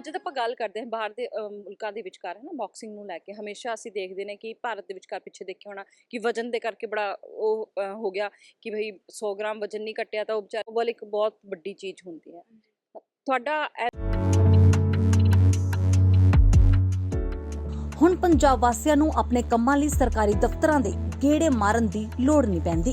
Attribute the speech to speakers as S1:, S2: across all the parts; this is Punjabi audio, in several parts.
S1: ਜਦ ਆਪਾਂ ਗੱਲ ਕਰਦੇ ਹਾਂ ਬਾਹਰ ਦੇ ਮੁਲਕਾਂ ਦੇ ਵਿਚਕਾਰ ਹੈ ਨਾ ਬਾਕਸਿੰਗ ਨੂੰ ਲੈ ਕੇ। ਹਮੇਸ਼ਾ ਅਸੀਂ ਦੇਖਦੇ ਨੇ ਕਿ ਭਾਰਤ ਦੇ ਵਿਚਕਾਰ ਪਿੱਛੇ ਦੇਖਿਆ ਹੋਣਾ ਕਿ ਵਜਨ ਦੇ ਕਰਕੇ ਬੜਾ ਉਹ ਹੋ ਗਿਆ ਕਿ ਭਈ 100 ਗ੍ਰਾਮ ਵਜਨ ਨਹੀਂ ਘਟਿਆ ਤਾਂ ਉਹ ਵਿਚਾਰ ਉਹ ਵੱਲ ਇੱਕ ਬਹੁਤ ਵੱਡੀ ਚੀਜ਼ ਹੁੰਦੀ ਹੈ। ਤੁਹਾਡਾ
S2: ਹੁਣ ਪੰਜਾਬ ਵਾਸੀਆਂ ਨੂੰ ਆਪਣੇ ਕੰਮਾਂ ਲਈ ਸਰਕਾਰੀ ਦਫ਼ਤਰਾਂ ਦੇ ਗੇੜੇ ਮਾਰਨ ਦੀ ਲੋੜ ਨਹੀਂ ਪੈਂਦੀ।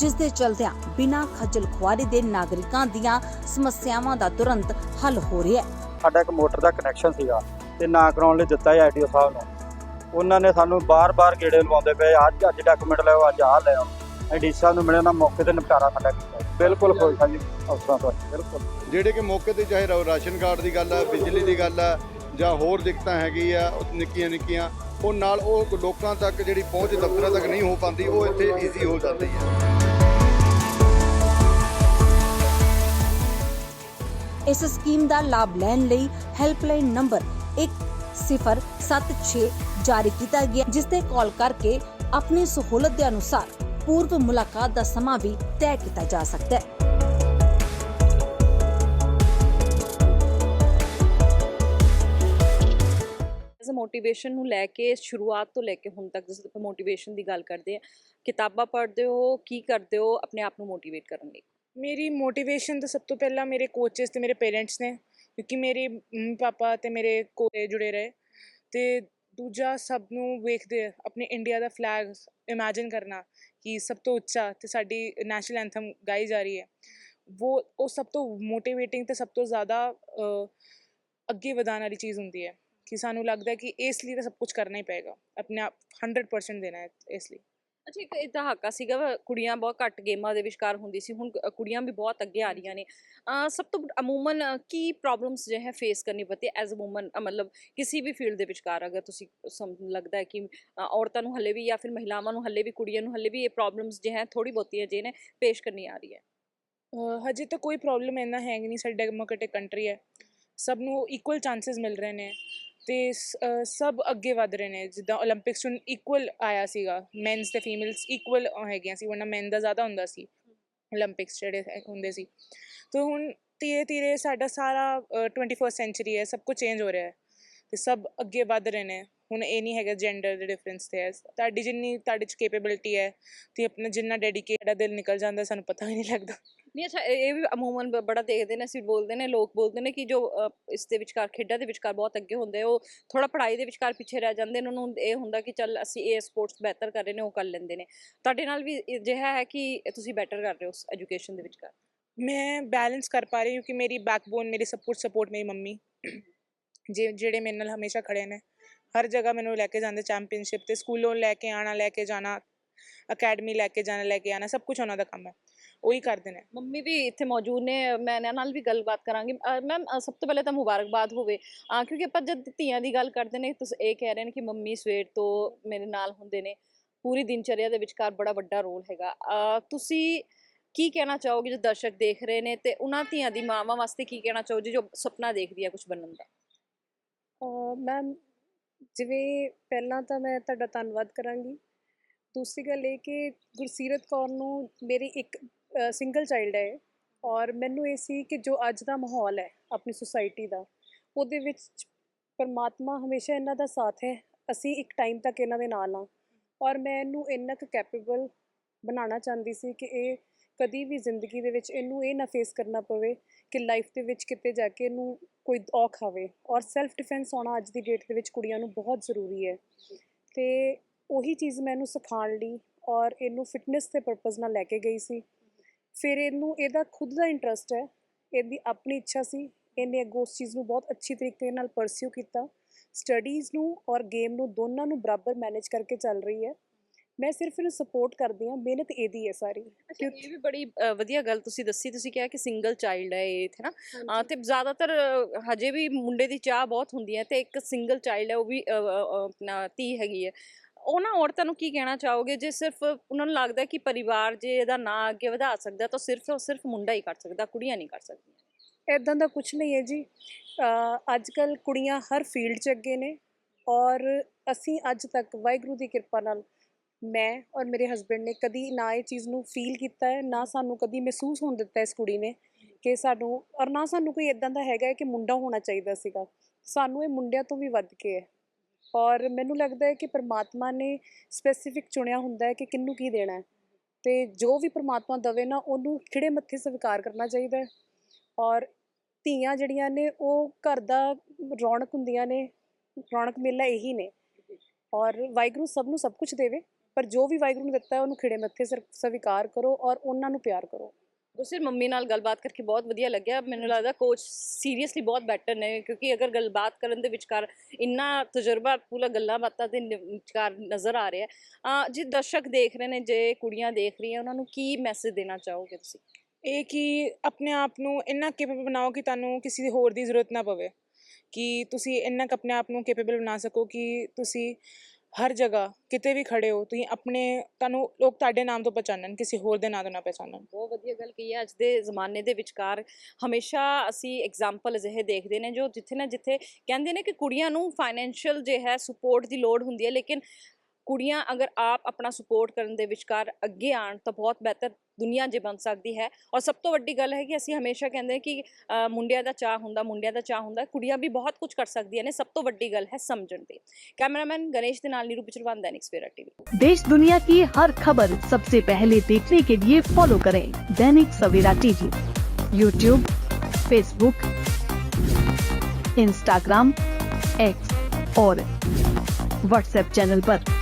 S2: ਜਿਸ ਦੇ ਚਲਦਿਆਂ ਬਿਨਾਂ ਖੱਜਲ ਖੁਆਰੀ ਦੇ ਨਾਗਰਿਕਾਂ ਦੀਆਂ ਸਮੱਸਿਆਵਾਂ ਦਾ ਤੁਰੰਤ ਹੱਲ ਹੋ ਰਿਹਾ ਹੈ।
S3: ਸਾਡਾ ਇੱਕ ਮੋਟਰ ਦਾ ਕਨੈਕਸ਼ਨ ਸੀਗਾ ਤੇ ਨਾ ਕਰਾਉਣ ਲਈ ਦਿੱਤਾ ਹੈ ਆਈਡੀਓ ਸਾਹਿਬ ਨੂੰ। ਉਹਨਾਂ ਨੇ ਸਾਨੂੰ ਬਾਰ-ਬਾਰ ਗੇੜੇ ਲਵਾਉਂਦੇ ਪਏ ਅੱਜ ਅੱਜ ਡਾਕੂਮੈਂਟ ਲਿਆਓ ਅੱਜ ਆਹ ਲਿਆਓ। ਆਈਡੀ ਸਾਹਿਬ ਨੂੰ ਮਿਲੇ ਨਾ ਮੌਕੇ ਤੇ ਨਿਪਟਾਰਾ ਸਾਡਾ ਕੀਤਾ। ਬਿਲਕੁਲ ਖੁਸ਼ ਹਾਂ ਜੀ ਅਫਸਰਾਂ ਤੋਂ। ਬਿਲਕੁਲ।
S4: ਜਿਹੜੇ ਕਿ ਮੌਕੇ ਤੇ ਚਾਹੇ ਰਾ- ਰਾਸ਼ਨ ਕਾਰਡ ਦੀ ਗੱਲ ਆ ਬਿਜਲੀ ਦੀ ਗੱਲ ਆ ਜਾਂ ਹੋਰ ਦਿੱਕਤਾਂ ਹੈਗੀ ਆ ਉਹ ਨਿੱਕੀਆਂ ਨਿੱਕੀਆਂ ਉਹ ਨਾਲ ਉਹ ਲੋਕਾਂ ਤੱਕ ਜਿਹੜੀ ਪਹੁੰਚ ਦਫ਼ਤਰਾਂ ਤੱਕ ਨਹੀਂ ਹੋ ਪਾਉਂਦੀ ਉਹ ਇੱਥੇ ਈਜ਼ੀ ਹੋ ਜਾਂਦੀ ਹੈ।
S2: ਇਸ ਸਕੀਮ ਦਾ ਲਾਭ ਲੈਣ ਲਈ ਹੈਲਪਲਾਈਨ ਨੰਬਰ 1076 ਜਾਰੀ ਕੀਤਾ ਗਿਆ, ਜਿਸ ਤੇ ਕਾਲ ਕਰਕੇ ਆਪਣੀ ਸਹੂਲਤ ਦੇ ਅਨੁਸਾਰ ਪੂਰਵ ਮੁਲਾਕਾਤ ਦਾ ਸਮਾਂ ਵੀ ਤੈਅ ਕੀਤਾ ਜਾ ਸਕਦਾ ਹੈ।
S1: ਮੋਟੀਵੇਸ਼ਨ ਨੂੰ ਲੈ ਕੇ ਸ਼ੁਰੂਆਤ ਤੋਂ ਲੈ ਕੇ ਹੁਣ ਤੱਕ ਜਿਸ ਮੋਟੀਵੇਸ਼ਨ ਦੀ ਗੱਲ ਕਰਦੇ ਹਾਂ, ਕਿਤਾਬਾਂ ਪੜ੍ਹਦੇ ਹੋ, ਕੀ ਕਰਦੇ ਹੋ, ਆਪਣੇ ਆਪ ਨੂੰ ਮੋਟੀਵੇਟ ਕਰਨ ਲਈ?
S5: ਮੇਰੀ ਮੋਟੀਵੇਸ਼ਨ ਤਾਂ ਸਭ ਤੋਂ ਪਹਿਲਾਂ ਮੇਰੇ ਕੋਚਿਸ ਅਤੇ ਮੇਰੇ ਪੇਰੈਂਟਸ ਨੇ, ਕਿਉਂਕਿ ਮੇਰੇ ਮੰਮੀ ਪਾਪਾ ਅਤੇ ਮੇਰੇ ਕੋਲੇ ਜੁੜੇ ਰਹੇ ਅਤੇ ਦੂਜਾ ਸਭ ਨੂੰ ਵੇਖਦੇ ਆਪਣੇ ਇੰਡੀਆ ਦਾ ਫਲੈਗ ਇਮੇਜਿਨ ਕਰਨਾ ਕਿ ਸਭ ਤੋਂ ਉੱਚਾ ਅਤੇ ਸਾਡੀ ਨੈਸ਼ਨਲ ਐਂਥਮ ਗਾਈ ਜਾ ਰਹੀ ਹੈ। ਉਹ ਉਹ ਸਭ ਤੋਂ ਮੋਟੀਵੇਟਿੰਗ ਤੇ ਸਭ ਤੋਂ ਜ਼ਿਆਦਾ ਅੱਗੇ ਵਧਾਉਣ ਵਾਲੀ ਚੀਜ਼ ਹੁੰਦੀ ਹੈ ਕਿ ਸਾਨੂੰ ਲੱਗਦਾ ਕਿ ਇਸ ਲਈ ਤਾਂ ਸਭ ਕੁਝ ਕਰਨਾ ਹੀ ਪਏਗਾ, ਆਪਣੇ ਆਪ 100% ਦੇਣਾ ਹੈ ਇਸ ਲਈ।
S1: ਅੱਛਾ ਇੱਕ ਇਹ ਦਹਾਕਾ ਸੀਗਾ ਵਾ, ਕੁੜੀਆਂ ਬਹੁਤ ਘੱਟ ਗੇਮਾਂ ਦੇ ਵਿਚਕਾਰ ਹੁੰਦੀ ਸੀ ਹੁਣ ਕ- ਕੁੜੀਆਂ ਵੀ ਬਹੁਤ ਅੱਗੇ ਆ ਰਹੀਆਂ ਨੇ। ਅਹ ਸਭ ਤੋਂ ਅਮੂਮਨ ਅਹ, ਕੀ ਪ੍ਰੋਬਲਮਸ ਜੋ ਹੈ ਫੇਸ ਕਰਨੀ ਪਤੀ ਐਜ਼ ਅ ਵੂਮਨ ਮਤਲਬ ਕਿਸੇ ਵੀ ਫੀਲਡ ਦੇ ਵਿਚਕਾਰ ਅਗਰ ਤੁਸੀਂ ਸਮ ਲੱਗਦਾ ਹੈ ਕਿ ਅ, ਔਰਤਾਂ ਨੂੰ ਹੱਲੇ ਵੀ ਜਾਂ ਫਿਰ ਮਹਿਲਾਵਾਂ ਨੂੰ ਹੱਲੇ ਵੀ ਕੁੜੀਆਂ ਨੂੰ ਹੱਲੇ ਵੀ ਇਹ ਪ੍ਰੋਬਲਮਸ ਜੋ ਹੈ ਥੋੜੀ ਬਹੁਤੀਆਂ ਜੇ ਨੇ ਪੇਸ਼ ਕਰਨੀ ਆ ਰਹੀ ਹੈ।
S5: ਅਹ ਹਜੇ ਤਾਂ ਕੋਈ ਪ੍ਰੋਬਲਮ ਇੰਨਾ ਹੈ ਨਹੀਂ ਸਾਡੀ ਡੈਮੋਕ੍ਰੇਟਿਕ ਕੰਟਰੀ ਹੈ। ਸਭ ਨੂੰ ਇਕੁਅਲ ਚਾਂਸਸ ਮਿਲ ਰਹੇ ਨੇ। ਤੇ ਸਭ ਅੱਗੇ ਵਧ ਰਹੇ ਨੇ, ਜਿੱਦਾਂ 올림픽ਸ 'ਚ ਇਕੁਅਲ ਆਇਆ ਸੀਗਾ ਮੈਨਸ ਤੇ ਫੀਮੇਲਸ ਇਕੁਅਲ ਹੈਗੀਆਂ ਸੀ, ਵਰਨਾ ਮੈਨ ਦਾ ਜ਼ਿਆਦਾ ਹੁੰਦਾ ਸੀ 올림픽ਸ ਜਿਹੜੇ ਹੁੰਦੇ ਸੀ। ਤੇ ਹੁਣ ਧੀਰੇ ਧੀਰੇ ਸਾਡਾ ਸਾਰਾ 21st ਸੈਂਚਰੀ ਹੈ, ਸਭ ਕੁਝ ਚੇਂਜ ਹੋ ਰਿਹਾ ਹੈ, ਤੇ ਸਭ ਅੱਗੇ ਵਧ ਰਹੇ ਨੇ। ਹੁਣ ਇਹ ਨਹੀਂ ਹੈਗਾ ਜੈਂਡਰ ਦੇ ਡਿਫਰੈਂਸ ਤੇ ਹੈ, ਤੁਹਾਡੀ ਜਿੰਨੀ, ਤੁਹਾਡੇ ਚ ਕੈਪੇਬਿਲਿਟੀ ਹੈ, ਤੇ ਆਪਣਾ ਜਿੰਨਾ ਡੈਡੀਕੇਟਡ ਦਿਲ ਨਿਕਲ ਜਾਂਦਾ, ਸਾਨੂੰ ਪਤਾ ਹੀ ਨਹੀਂ ਲੱਗਦਾ।
S1: ਨਹੀਂ ਅੱਛਾ ਇਹ ਇਹ ਵੀ ਅਮੂਮਨ ਬ- ਬੜਾ ਦੇਖਦੇ ਨੇ ਅਸੀਂ ਬੋਲਦੇ ਨੇ ਲੋਕ ਬੋਲਦੇ ਨੇ ਕਿ ਜੋ ਅ, ਇਸ ਦੇ ਵਿਚਕਾਰ ਖੇਡਾਂ ਦੇ ਵਿਚਕਾਰ ਬਹੁਤ ਅੱਗੇ ਹੁੰਦੇ ਉਹ ਥੋੜਾ ਪੜ੍ਹਾਈ ਦੇ ਵਿਚਕਾਰ ਪਿੱਛੇ ਰਹਿ ਜਾਂਦੇ ਨੇ ਉਹਨਾਂ ਨੂੰ ਇਹ ਹੁੰਦਾ ਕਿ ਚੱਲ ਅਸੀਂ ਇਹ ਸਪੋਰਟਸ ਬਿਹਤਰ ਕਰ ਰਹੇ ਨੇ ਉਹ ਕਰ ਲੈਂਦੇ ਨੇ। ਤੁਹਾਡੇ ਨਾਲ ਵੀ ਅਜਿਹਾ ਹੈ ਕਿ ਤੁਸੀਂ ਬੈਟਰ ਕਰ ਰਹੇ ਹੋ ਐਜੂਕੇਸ਼ਨ ਦੇ ਵਿਚਕਾਰ?
S5: ਮੈਂ ਬੈਲੈਂਸ ਕਰ ਪਾ ਰਹੀ ਹਾਂ ਕਿਉਂਕਿ ਮੇਰੀ ਬੈਕਬੋਨ ਮੇਰੀ ਸਪੋਰਟ ਸਪੋਰਟ ਮੇਰੀ ਮੰਮੀ। ਜੇ ਜਿਹੜੇ ਮੇਰੇ ਨਾਲ ਹਮੇਸ਼ਾ ਖੜੇ ਨੇ ਹਰ ਜਗ੍ਹਾ ਮੈਨੂੰ ਲੈ ਕੇ ਜਾਂਦੇ ਚੈਂਪੀਅਨਸ਼ਿਪ ਤੇ ਸਕੂਲੋਂ ਲੈ ਕੇ ਆਣਾ ਲੈ ਕੇ ਜਾਣਾ ਅਕੈਡਮੀ ਲੈ ਕੇ ਜਾਣਾ ਲੈ ਕੇ ਆਣਾ ਸਭ ਕੁਝ ਉਹਨਾਂ ਦਾ ਕੰਮ ਹੈ। ਉਹੀ ਕਰਦੇ ਨੇ।
S1: ਮੰਮੀ ਵੀ ਇੱਥੇ ਮੌਜੂਦ ਨੇ ਮੈਂ ਇਹਨਾਂ ਨਾਲ ਵੀ ਗੱਲਬਾਤ ਕਰਾਂਗੀ। ਮੈਮ ਸਭ ਤੋਂ ਪਹਿਲੇ ਤਾਂ ਮੁਬਾਰਕਬਾਦ ਹੋਵੇ। ਅਹ ਕਿਉਂਕਿ ਆਪਾਂ ਜਦ ਧੀਆਂ ਦੀ ਗੱਲ ਕਰਦੇ ਨੇ ਤੁਸੀਂ ਇਹ ਕਹਿ ਰਹੇ ਨੇ ਕਿ ਮੰਮੀ ਸਵੇਰ ਤੋਂ ਮੇਰੇ ਨਾਲ ਹੁੰਦੇ ਨੇ। ਪੂਰੀ ਦਿਨਚਰਿਆ ਦੇ ਵਿਚਕਾਰ ਬੜਾ ਵੱਡਾ ਰੋਲ ਹੈਗਾ। ਤੁਸੀਂ ਕੀ ਕਹਿਣਾ ਚਾਹੋਗੇ ਜੋ ਦਰਸ਼ਕ ਦੇਖ ਰਹੇ ਨੇ ਤੇ ਉਹਨਾਂ ਧੀਆਂ ਦੀ ਮਾਵਾਂ ਵਾਸਤੇ ਕੀ ਕਹਿਣਾ ਚਾਹੋਗੇ ਜੋ ਸੁਪਨਾ ਦੇਖਦੀ ਹੈ ਕੁਝ ਬਣਨ ਦਾ?
S6: ਮੈਮ ਜਿਵੇਂ ਪਹਿਲਾਂ ਤਾਂ ਮੈਂ ਤੁਹਾਡਾ ਧੰਨਵਾਦ ਕਰਾਂਗੀ। ਦੂਸਰੀ ਗੱਲ ਇਹ ਕਿ ਗੁਰਸੀਰਤ ਕੌਰ ਨੂੰ ਮੇਰੀ ਇੱਕ ਸਿੰਗਲ ਚਾਈਲਡ ਹੈ ਔਰ ਮੈਨੂੰ ਇਹ ਸੀ ਕਿ ਜੋ ਅੱਜ ਦਾ ਮਾਹੌਲ ਹੈ ਆਪਣੀ ਸੁਸਾਇਟੀ ਦਾ, ਉਹਦੇ ਵਿੱਚ ਪਰਮਾਤਮਾ ਹਮੇਸ਼ਾ ਇਹਨਾਂ ਦਾ ਸਾਥ ਹੈ, ਅਸੀਂ ਇੱਕ ਟਾਈਮ ਤੱਕ ਇਹਨਾਂ ਦੇ ਨਾਲ ਹਾਂ ਔਰ ਮੈਂ ਇਹਨੂੰ ਇੰਨਾ ਕੁ ਕੈਪੇਬਲ ਬਣਾਉਣਾ ਚਾਹੁੰਦੀ ਸੀ ਕਿ ਇਹ ਕਦੀ ਵੀ ਜ਼ਿੰਦਗੀ ਦੇ ਵਿੱਚ ਇਹਨੂੰ ਇਹ ਨਾ ਫੇਸ ਕਰਨਾ ਪਵੇ ਕਿ ਲਾਈਫ ਦੇ ਵਿੱਚ ਕਿਤੇ ਜਾ ਕੇ ਇਹਨੂੰ ਕੋਈ ਔਖ ਆਵੇ ਔਰ ਸੈਲਫ ਡਿਫੈਂਸ ਹੋਣਾ ਅੱਜ ਦੀ ਡੇਟ ਦੇ ਵਿੱਚ ਕੁੜੀਆਂ ਨੂੰ ਬਹੁਤ ਜ਼ਰੂਰੀ ਹੈ। ਤੇ ਉਹੀ ਚੀਜ਼ ਮੈਂ ਇਹਨੂੰ ਸਿਖਾਉਣ ਲਈ ਔਰ ਇਹਨੂੰ ਫਿਟਨੈਸ ਦੇ ਪਰਪਸ ਨਾਲ ਲੈ ਕੇ ਗਈ ਸੀ। ਫਿਰ ਇਹਨੂੰ ਇਹਦਾ ਖੁਦ ਦਾ ਇੰਟਰਸਟ ਹੈ ਇਹਦੀ ਆਪਣੀ ਇੱਛਾ ਸੀ ਇਹਨੇ ਅੱਗੋਂ ਉਸ ਚੀਜ਼ ਨੂੰ ਬਹੁਤ ਅੱਛੀ ਤਰੀਕੇ ਨਾਲ ਪਰਸਿਊ ਕੀਤਾ। ਸਟੱਡੀਜ਼ ਨੂੰ ਔਰ ਗੇਮ ਨੂੰ ਦੋਨਾਂ ਨੂੰ ਬਰਾਬਰ ਮੈਨੇਜ ਕਰਕੇ ਚੱਲ ਰਹੀ ਹੈ। ਮੈਂ ਸਿਰਫ ਇਹਨੂੰ ਸਪੋਰਟ ਕਰਦੀ ਹਾਂ ਮਿਹਨਤ ਇਹਦੀ ਹੈ ਸਾਰੀ।
S1: ਅੱਛਾ ਇਹ ਵੀ ਬੜੀ ਵਧੀਆ ਗੱਲ ਤੁਸੀਂ ਦੱਸੀ ਤੁਸੀਂ ਕਿਹਾ ਕਿ ਸਿੰਗਲ ਚਾਈਲਡ ਹੈ ਇਹ ਹੈ ਨਾ। ਤੇ ਜ਼ਿਆਦਾਤਰ ਹਜੇ ਵੀ ਮੁੰਡੇ ਦੀ ਚਾਹ ਬਹੁਤ ਹੁੰਦੀ ਹੈ ਤੇ ਇੱਕ ਸਿੰਗਲ ਚਾਈਲਡ ਹੈ ਉਹ ਵੀ ਆਪਣਾ ਧੀ ਹੈਗੀ ਹੈ। ਉਹਨਾਂ ਔਰਤਾਂ ਨੂੰ ਕੀ ਕਹਿਣਾ ਚਾਹੋਗੇ? ਜੇ ਸਿਰਫ ਉਹਨਾਂ ਨੂੰ ਲੱਗਦਾ ਕਿ ਪਰਿਵਾਰ ਜੇ ਇਹਦਾ ਨਾਂ ਅੱਗੇ ਵਧਾ ਸਕਦਾ, ਤਾਂ ਸਿਰਫ ਔਰ ਸਿਰਫ ਮੁੰਡਾ ਹੀ ਕਰ ਸਕਦਾ, ਕੁੜੀਆਂ ਨਹੀਂ ਕਰ ਸਕਦੀਆਂ।
S6: ਇਦਾਂ ਦਾ ਕੁਝ ਨਹੀਂ ਹੈ ਜੀ। ਅੱਜ ਕੱਲ ਕੁੜੀਆਂ ਹਰ ਫੀਲਡ 'ਚ ਅੱਗੇ ਨੇ ਔਰ ਅਸੀਂ ਅੱਜ ਤੱਕ ਵਾਹਿਗੁਰੂ ਦੀ ਕਿਰਪਾ ਨਾਲ ਮੈਂ ਔਰ ਮੇਰੇ ਹਸਬੰਡ ਨੇ ਕਦੀ ਨਾ ਇਹ ਚੀਜ਼ ਨੂੰ ਫੀਲ ਕੀਤਾ ਹੈ, ਨਾ ਸਾਨੂੰ ਕਦੀ ਮਹਿਸੂਸ ਹੋਣ ਦਿੱਤਾ ਇਸ ਕੁੜੀ ਨੇ ਕਿ ਸਾਨੂੰ ਔਰ ਨਾ ਸਾਨੂੰ ਕੋਈ ਇਦਾਂ ਦਾ ਹੈਗਾ ਹੈ ਕਿ ਮੁੰਡਾ ਹੋਣਾ ਚਾਹੀਦਾ ਸੀਗਾ। ਸਾਨੂੰ ਇਹ ਮੁੰਡਿਆਂ ਤੋਂ ਵੀ ਵੱਧ ਕੇ ਹੈ। ਔਰ ਮੈਨੂੰ ਲੱਗਦਾ ਹੈ ਕਿ ਪਰਮਾਤਮਾ ਨੇ ਸਪੈਸੀਫਿਕ ਚੁਣਿਆ ਹੁੰਦਾ ਹੈ ਕਿ ਕਿਹਨੂੰ ਕੀ ਦੇਣਾ ਹੈ। ਤੇ ਜੋ ਵੀ ਪਰਮਾਤਮਾ ਦਵੇ ਨਾ, ਉਹਨੂੰ ਖਿੜੇ ਮੱਥੇ ਸਵੀਕਾਰ ਕਰਨਾ ਚਾਹੀਦਾ ਹੈ। ਔਰ ਧੀਆਂ ਜਿਹੜੀਆਂ ਨੇ, ਉਹ ਘਰ ਦਾ ਰੌਣਕ ਹੁੰਦੀਆਂ ਨੇ, ਰੌਣਕ ਮੇਲਾ ਇਹੀ ਨੇ। ਔਰ ਵਾਹਿਗੁਰੂ ਸਭ ਨੂੰ ਸਭ ਕੁਝ ਦੇਵੇ, ਪਰ ਜੋ ਵੀ ਵਾਹਿਗੁਰੂ ਨੇ ਦਿੱਤਾ ਹੈ, ਉਹਨੂੰ ਖਿੜੇ ਮੱਥੇ ਸਰ- ਸਵੀਕਾਰ ਕਰੋ ਔਰ ਉਹਨਾਂ ਨੂੰ ਪਿਆਰ ਕਰੋ।
S1: ਗੁਰਸਿਰ ਮੰਮੀ ਨਾਲ ਗੱਲਬਾਤ ਕਰਕੇ ਬਹੁਤ ਵਧੀਆ ਲੱਗਿਆ। ਮੈਨੂੰ ਲੱਗਦਾ ਕੋਚ ਸੀਰੀਅਸਲੀ ਬਹੁਤ ਬੈਟਰ ਨੇ, ਕਿਉਂਕਿ ਅਗਰ ਗੱਲਬਾਤ ਕਰਨ ਦੇ ਵਿਚਕਾਰ ਇੰਨਾ ਤਜਰਬਾ, ਪੂਰਾ ਗੱਲਾਂ ਬਾਤਾਂ ਦੇ ਵਿਚਕਾਰ ਨਜ਼ਰ ਆ ਰਿਹਾ ਹੈ ਜੇ ਦਰਸ਼ਕ ਦੇਖ ਰਹੇ ਨੇ, ਜੇ ਕੁੜੀਆਂ ਦੇਖ ਰਹੀਆਂ, ਉਹਨਾਂ ਨੂੰ ਕੀ ਮੈਸੇਜ ਦੇਣਾ ਚਾਹੋਗੇ ਤੁਸੀਂ?
S5: ਇਹ ਕਿ ਆਪਣੇ ਆਪ ਨੂੰ ਇੰਨਾ ਕੇਪੇਬਲ ਬਣਾਓ ਕਿ ਤੁਹਾਨੂੰ ਕਿਸੇ ਹੋਰ ਦੀ ਜ਼ਰੂਰਤ ਨਾ ਪਵੇ, ਕਿ ਤੁਸੀਂ ਇੰਨਾ ਕੁ ਆਪਣੇ ਆਪ ਨੂੰ ਕੇਪੇਬਲ ਬਣਾ ਸਕੋ ਕਿ ਤੁਸੀਂ ਹਰ ਜਗ੍ਹਾ ਕਿਤੇ ਵੀ ਖੜੇ ਹੋ, ਤੁਸੀਂ ਆਪਣੇ, ਤੁਹਾਨੂੰ ਲੋਕ ਤੁਹਾਡੇ ਨਾਮ ਤੋਂ ਪਛਾਣਨ ਕਿਸੇ ਹੋਰ ਦੇ ਨਾਂ ਤੋਂ ਨਾ ਪਛਾਣਨ
S1: ਬਹੁਤ ਵਧੀਆ ਗੱਲ ਕਹੀ ਹੈ, ਅੱਜ ਦੇ ਜ਼ਮਾਨੇ ਦੇ ਵਿਚਕਾਰ ਹਮੇਸ਼ਾ ਅਸੀਂ ਐਗਜ਼ਾਮਪਲ ਅਜਿਹੇ ਦੇਖਦੇ ਨੇ ਜੋ ਜਿੱਥੇ ਨਾ ਜਿੱਥੇ ਕਹਿੰਦੇ ਨੇ ਕਿ ਕੁੜੀਆਂ ਨੂੰ ਫਾਈਨੈਂਸ਼ੀਅਲ ਜੇ ਹੈ ਸਪੋਰਟ ਦੀ ਲੋੜ ਹੁੰਦੀ ਹੈ, ਲੇਕਿਨ ਕੁੜੀਆਂ ਅਗਰ ਆਪ ਆਪਣਾ ਸਪੋਰਟ ਕਰਨ ਦੇ ਵਿਚਕਾਰ ਅੱਗੇ ਆਣ ਤਾਂ ਬਹੁਤ ਬਿਹਤਰ ਦੁਨੀਆ ਜੇ ਬਣ ਸਕਦੀ ਹੈ ਔਰ ਸਭ ਤੋਂ ਵੱਡੀ ਗੱਲ ਹੈ ਕਿ ਅਸੀਂ ਹਮੇਸ਼ਾ ਕਹਿੰਦੇ ਹਾਂ ਕਿ ਅ, ਮੁੰਡਿਆਂ ਦਾ ਚਾਹ ਹੁੰਦਾ ਮੁੰਡਿਆਂ ਦਾ ਚਾਹ ਹੁੰਦਾ ਕੁੜੀਆਂ ਵੀ ਬਹੁਤ ਕੁਝ ਕਰ ਸਕਦੀਆਂ ਨੇ ਸਭ ਤੋਂ ਵੱਡੀ ਗੱਲ ਹੈ ਸਮਝਣ ਦੀ ਕੈਮਰਾਮੈਨ ਗਣੇਸ਼ ਦੇ ਨਾਲ ਨੀਰੂ ਪਿਚਰਵਾਨ दैनिक सवेरा टीवी
S7: देश दुनिया की हर खबर सबसे पहले देखने के लिए फॉलो करें Dainik Savera TV YouTube Facebook Instagram X और व्हाट्सएप चैनल पर।